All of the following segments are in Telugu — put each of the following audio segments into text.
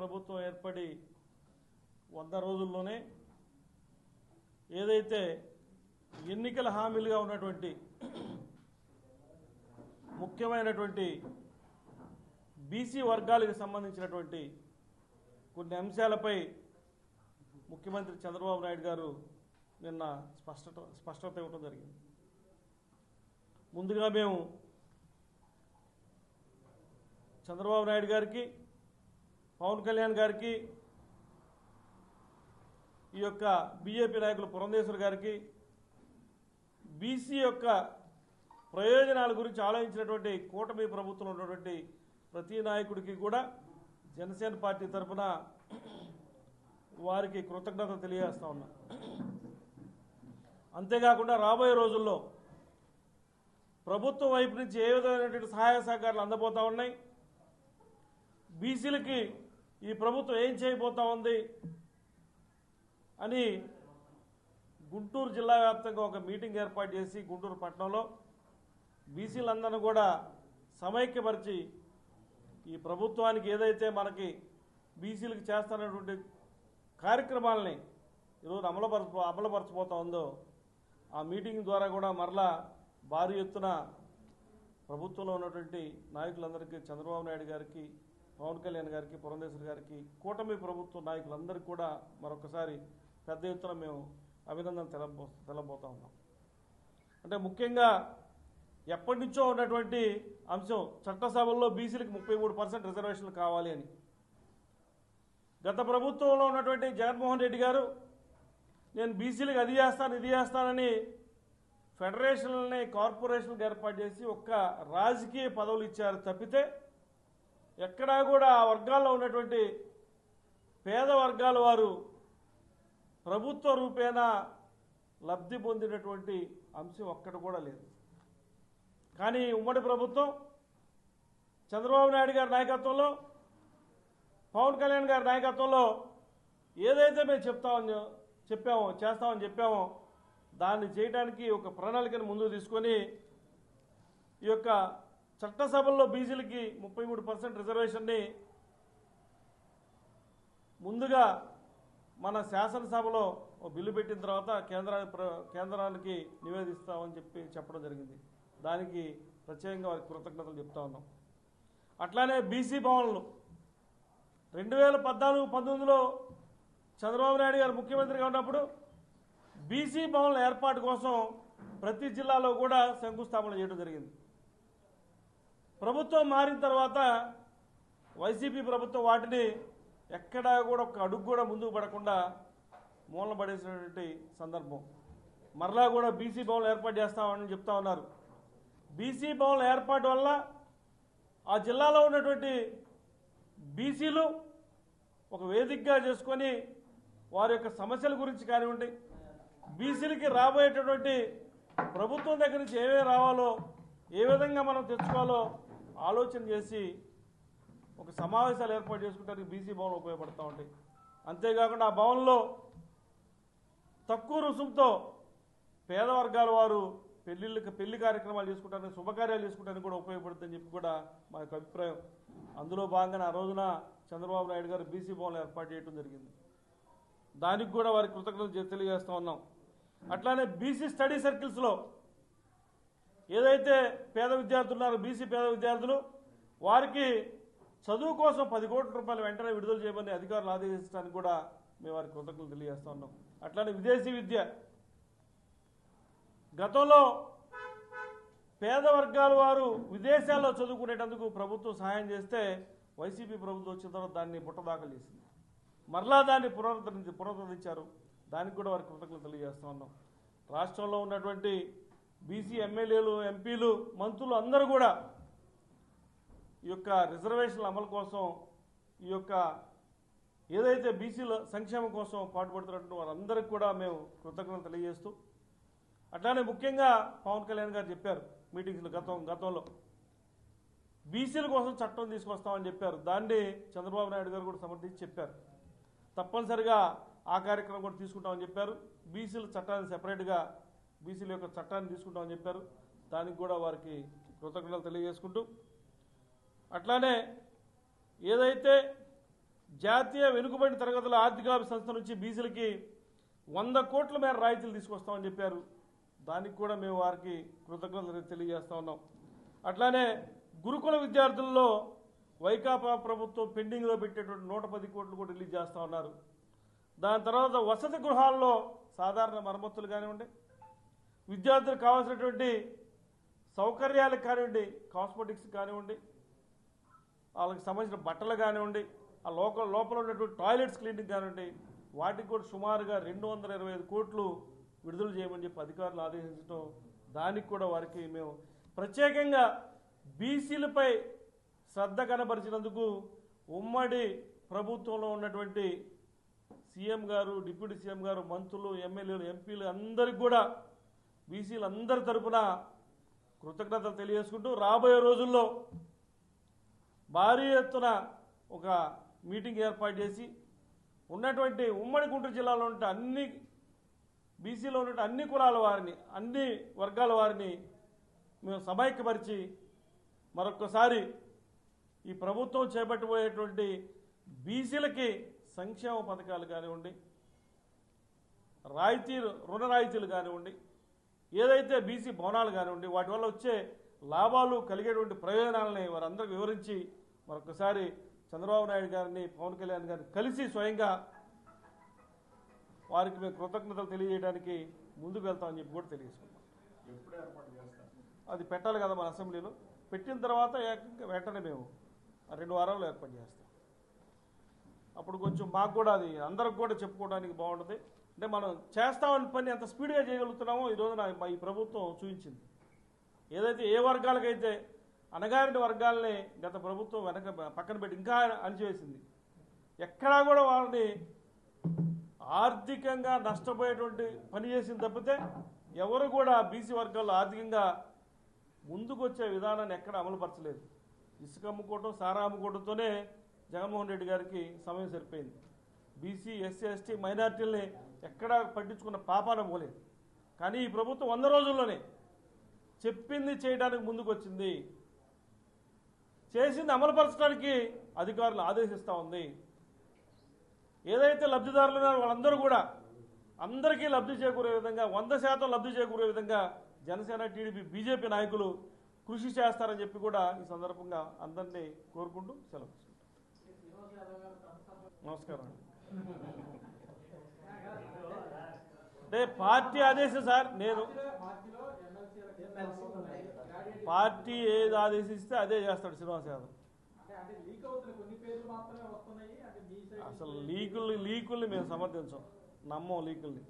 ప్రభుత్వం ఏర్పడి వంద రోజుల్లోనే ఏదైతే ఎన్నికల హామీలుగా ఉన్నటువంటి ముఖ్యమైనటువంటి బీసీ వర్గాలకు సంబంధించినటువంటి కొన్ని అంశాలపై ముఖ్యమంత్రి చంద్రబాబు నాయుడు గారు నిన్న స్పష్టత స్పష్టత ఇవ్వడం జరిగింది. ముందుగా మేము చంద్రబాబు నాయుడు గారికి పవన్ కళ్యాణ్ గారికి ఈ యొక్క బీజేపీ నాయకులు పురంధేశ్వర్ గారికి బీసీ యొక్క ప్రయోజనాల గురించి ఆలోచించినటువంటి కూటమి ప్రభుత్వంలో ఉన్నటువంటి ప్రతి నాయకుడికి కూడా జనసేన పార్టీ తరఫున వారికి కృతజ్ఞత తెలియజేస్తా ఉన్నా. అంతేకాకుండా రాబోయే రోజుల్లో ప్రభుత్వం వైపు నుంచి ఏ విధమైనటువంటి సహాయ సహకారాలు అందబోతా ఉన్నాయి? బీసీలకి ఈ ప్రభుత్వం ఏం చేయబోతా ఉంది అని గుంటూరు జిల్లా వ్యాప్తంగా ఒక మీటింగ్ ఏర్పాటు చేసి గుంటూరు పట్టణంలో బీసీలందరినీ కూడా సమైక్యపరిచి ఈ ప్రభుత్వానికి ఏదైతే మనకి బీసీలకు చేస్తున్నటువంటి కార్యక్రమాలని ఈరోజు అమలుపరచ అమలుపరచబోతా ఉందో ఆ మీటింగ్ ద్వారా కూడా మరలా భారీ ఎత్తున ప్రభుత్వంలో ఉన్నటువంటి నాయకులందరికీ చంద్రబాబు నాయుడు గారికి పవన్ కళ్యాణ్ గారికి పురంధేశ్వర్ గారికి కూటమి ప్రభుత్వ నాయకులందరికీ కూడా మరొకసారి పెద్ద ఎత్తున మేము అభినందన తెలబో తెలబోతా ఉన్నాం. అంటే ముఖ్యంగా ఎప్పటి నుంచో ఉన్నటువంటి అంశం చట్టసభల్లో బీసీలకు ముప్పై మూడు పర్సెంట్ రిజర్వేషన్లు కావాలి అని. గత ప్రభుత్వంలో ఉన్నటువంటి జగన్మోహన్ రెడ్డి గారు నేను బీసీలకు అది చేస్తాను ఇది చేస్తానని ఫెడరేషన్లని కార్పొరేషన్లు ఏర్పాటు చేసి ఒక్క రాజకీయ పదవులు ఇచ్చారు తప్పితే ఎక్కడా కూడా ఆ వర్గాల్లో ఉన్నటువంటి పేద వర్గాల వారు ప్రభుత్వ రూపేణా లబ్ధి పొందినటువంటి అంశం ఒక్కటి కూడా లేదు. కానీ ఉమ్మడి ప్రభుత్వం చంద్రబాబు నాయుడు గారి నాయకత్వంలో పవన్ కళ్యాణ్ గారి నాయకత్వంలో ఏదైతే మేము చెప్తామని చెప్పామో చేస్తామని చెప్పామో దాన్ని చేయడానికి ఒక ప్రణాళికను ముందుకు తీసుకొని ఈ యొక్క చట్టసభల్లో బీసీలకి ముప్పై మూడు పర్సెంట్ రిజర్వేషన్ని ముందుగా మన శాసనసభలో ఓ బిల్లు పెట్టిన తర్వాత కేంద్రానికి ప్ర- కేంద్రానికి నివేదిస్తామని చెప్పి చెప్పడం జరిగింది. దానికి ప్రత్యేకంగా వారికి కృతజ్ఞతలు చెప్తా ఉన్నాం. అట్లానే బీసీ భవన్లు. రెండు వేల పద్నాలుగు పంతొమ్మిదిలో చంద్రబాబు నాయుడు గారు ముఖ్యమంత్రిగా ఉన్నప్పుడు బీసీ భవన్ల ఏర్పాటు కోసం ప్రతి జిల్లాలో కూడా శంకుస్థాపన చేయడం జరిగింది. ప్రభుత్వం మారిన తర్వాత వైసీపీ ప్రభుత్వం వాటిని ఎక్కడా కూడా ఒక అడుగు కూడా ముందుకు పడకుండా మూలన పడేసినటువంటి సందర్భం. మరలా కూడా బీసీ భవన్లు ఏర్పాటు చేస్తామని చెప్తా ఉన్నారు. బీసీ భవన్ల ఏర్పాటు వల్ల ఆ జిల్లాలో ఉన్నటువంటి బీసీలు ఒక వేదికగా చేసుకొని వారి యొక్క సమస్యల గురించి కానివ్వండి బీసీలకి రాబోయేటటువంటి ప్రభుత్వం దగ్గర నుంచి ఏమేమి రావాలో ఏ విధంగా మనం తెచ్చుకోవాలో ఆలోచన చేసి ఒక సమావేశాలు ఏర్పాటు చేసుకుంటానికి బీసీ భవన్లు ఉపయోగపడుతూ ఉంటాయి. అంతేకాకుండా ఆ భవన్లో తక్కువ రుసుముతో పేద వర్గాల వారు పెళ్ళిళ్ళకి పెళ్ళి కార్యక్రమాలు చేసుకుంటానికి శుభకార్యాలు చేసుకోవడానికి కూడా ఉపయోగపడుతుందని చెప్పి కూడా మా యొక్క అభిప్రాయం. అందులో భాగంగా ఆ రోజున చంద్రబాబు నాయుడు గారు బీసీ భవన్లు ఏర్పాటు చేయడం జరిగింది. దానికి కూడా వారి కృతజ్ఞతలు తెలియజేస్తూ ఉన్నాం. అట్లానే బీసీ స్టడీ సర్కిల్స్లో ఏదైతే పేద విద్యార్థులు ఉన్నారో బీసీ పేద విద్యార్థులు వారికి చదువు కోసం పది కోట్ల రూపాయలు వెంటనే విడుదల చేయమని అధికారులు ఆదేశించడానికి కూడా మేము వారికి కృతజ్ఞతలు తెలియజేస్తా ఉన్నాం. అట్లానే విదేశీ విద్య. గతంలో పేద వర్గాల వారు విదేశాల్లో చదువుకునేటందుకు ప్రభుత్వం సహాయం చేస్తే వైసీపీ ప్రభుత్వం వచ్చిన తర్వాత దాన్ని బుట్టదాఖలు చేసింది. మరలా దాన్ని పునరుద్ధరించి పునరుద్ధరించారు. దానికి కూడా వారికి కృతజ్ఞతలు తెలియజేస్తా ఉన్నాం. రాష్ట్రంలో ఉన్నటువంటి బీసీ ఎమ్మెల్యేలు ఎంపీలు మంత్రులు అందరూ కూడా ఈ యొక్క రిజర్వేషన్ల అమలు కోసం ఈ యొక్క ఏదైతే బీసీల సంక్షేమం కోసం పాటుపడుతున్నట్టు వారందరికీ కూడా మేము కృతజ్ఞతలు తెలియజేస్తూ అట్లానే ముఖ్యంగా పవన్ కళ్యాణ్ గారు చెప్పారు మీటింగ్స్లో గతం గతంలో. బీసీల కోసం చట్టం తీసుకొస్తామని చెప్పారు. దాన్ని చంద్రబాబు నాయుడు గారు కూడా సమర్థించి చెప్పారు. తప్పనిసరిగా ఆ కార్యక్రమం కూడా తీసుకుంటామని చెప్పారు. బీసీల చట్టాన్ని సెపరేట్గా బీసీల యొక్క చట్టాన్ని తీసుకుంటామని చెప్పారు. దానికి కూడా వారికి కృతజ్ఞతలు తెలియజేసుకుంటూ అట్లానే ఏదైతే జాతీయ వెనుకబడిన తరగతుల ఆర్థికాభివృద్ధి సంస్థ నుంచి బీసీలకి వంద కోట్ల మేర రాయితీలు తీసుకొస్తామని చెప్పారు. దానికి కూడా మేము వారికి కృతజ్ఞతలు తెలియజేస్తా ఉన్నాం. అట్లానే గురుకుల విద్యార్థుల్లో వైకాపా ప్రభుత్వం పెండింగ్లో పెట్టేటువంటి నూట పది కోట్లు కూడా రిలీజ్ చేస్తూ ఉన్నారు. దాని తర్వాత వసతి గృహాల్లో సాధారణ మరమ్మతులు కానివ్వండి విద్యార్థులకు కావాల్సినటువంటి సౌకర్యాలకు కానివ్వండి కాస్మెటిక్స్ కానివ్వండి వాళ్ళకి సంబంధించిన బట్టలు కానివ్వండి ఆ లోకల్ లోపల ఉన్నటువంటి టాయిలెట్స్ క్లీనింగ్ కానివ్వండి వాటికి కూడా సుమారుగా రెండు వందల ఇరవై ఐదు కోట్లు విడుదల చేయమని చెప్పి అధికారులు ఆదేశించడం దానికి కూడా వారికి మేము ప్రత్యేకంగా బీసీలపై శ్రద్ధ కనబరిచినందుకు ఉమ్మడి ప్రభుత్వంలో ఉన్నటువంటి సీఎం గారు డిప్యూటీ సీఎం గారు మంత్రులు ఎమ్మెల్యేలు ఎంపీలు అందరికి కూడా బీసీలందరి తరపున కృతజ్ఞతలు తెలియజేసుకుంటూ రాబోయే రోజుల్లో భారీ ఎత్తున ఒక మీటింగ్ ఏర్పాటు చేసి ఉన్నటువంటి ఉమ్మడి గుంటూరు జిల్లాలో ఉంటే అన్ని బీసీలో ఉన్నటువంటి అన్ని కులాల వారిని అన్ని వర్గాల వారిని మేము సమైక్యపరిచి మరొకసారి ఈ ప్రభుత్వం చేపట్టబోయేటువంటి బీసీలకి సంక్షేమ పథకాలు కానివ్వండి రాయితీలు రుణ రాయితీలు కానివ్వండి ఏదైతే బీసీ భవనాలు కానివ్వండి వాటి వల్ల వచ్చే లాభాలు కలిగేటువంటి ప్రయోజనాలని వారందరికీ వివరించి మరొకసారి చంద్రబాబు నాయుడు గారిని పవన్ కళ్యాణ్ గారిని కలిసి స్వయంగా వారికి మేము కృతజ్ఞతలు తెలియజేయడానికి ముందుకు వెళ్తామని చెప్పి కూడా తెలియజేసుకున్నాం అది పెట్టాలి కదా మన అసెంబ్లీలో. పెట్టిన తర్వాత ఏకంగా వెంటనే మేము రెండు వారాలు ఏర్పాటు చేస్తాం. అప్పుడు కొంచెం మాకు కూడా అది అందరికి కూడా చెప్పుకోవడానికి బాగుంటుంది. అంటే మనం చేస్తామని పని ఎంత స్పీడ్గా చేయగలుగుతున్నామో ఈ రోజున ఈ ప్రభుత్వం చూపించింది. ఏదైతే ఏ వర్గాలకైతే అణగారిన వర్గాలని గత ప్రభుత్వం వెనక పక్కన పెట్టి ఇంకా అణిచివేసింది. ఎక్కడా కూడా వారిని ఆర్థికంగా నష్టపోయేటువంటి పని చేసింది తప్పితే ఎవరు కూడా బీసీ వర్గాల్లో ఆర్థికంగా ముందుకు వచ్చే విధానాన్ని ఎక్కడ అమలుపరచలేదు. ఇసుక అమ్ముకోవటం సారా అమ్ముకోవడంతోనే జగన్మోహన్ రెడ్డి గారికి సమయం సరిపోయింది. బీసీ ఎస్సీ ఎస్టీ మైనార్టీలని ఎక్కడా పట్టించుకున్న పాపాన పోలేదు కానీ ఈ ప్రభుత్వం వంద రోజుల్లోనే చెప్పింది చేయడానికి ముందుకు వచ్చింది చేసింది అమలుపరచడానికి అధికారులు ఆదేశిస్తూ ఉంది ఏదైతే లబ్ధిదారులు ఉన్నారో వాళ్ళందరూ కూడా అందరికీ లబ్ధి చేకూరే విధంగా వంద శాతం లబ్ధి చేకూరే విధంగా జనసేన టీడీపీ బీజేపీ నాయకులు కృషి చేస్తారని చెప్పి కూడా ఈ సందర్భంగా అందరినీ కోరుకుంటూ సెలవు. నమస్కారం. అంటే పార్టీ ఆదేశం సార్ నేను పార్టీ ఏది ఆదేశిస్తే అదే చేస్తాడు శ్రీనివాస్ యాదవ్. అసలు లీకుల్ని లీకుల్ని మేము సమర్థించాం నమ్మం లీకుల్ని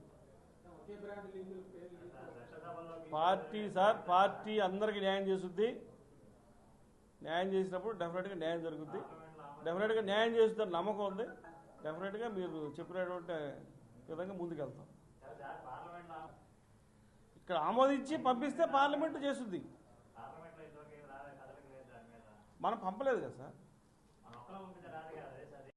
పార్టీ సార్ పార్టీ అందరికీ న్యాయం చేస్తుంది. న్యాయం చేసినప్పుడు డెఫినెట్గా న్యాయం జరుగుద్ది. డెఫినెట్గా న్యాయం చేస్తుందని నమ్మకం ఉంది. డెఫినెట్గా మీరు చెప్పినటువంటి విధంగా ముందుకెళ్తాం. ఇక్కడ ఆమోదించి పంపిస్తే పార్లమెంటు చేస్తుంది. మనం పంపలేదు కదా సార్?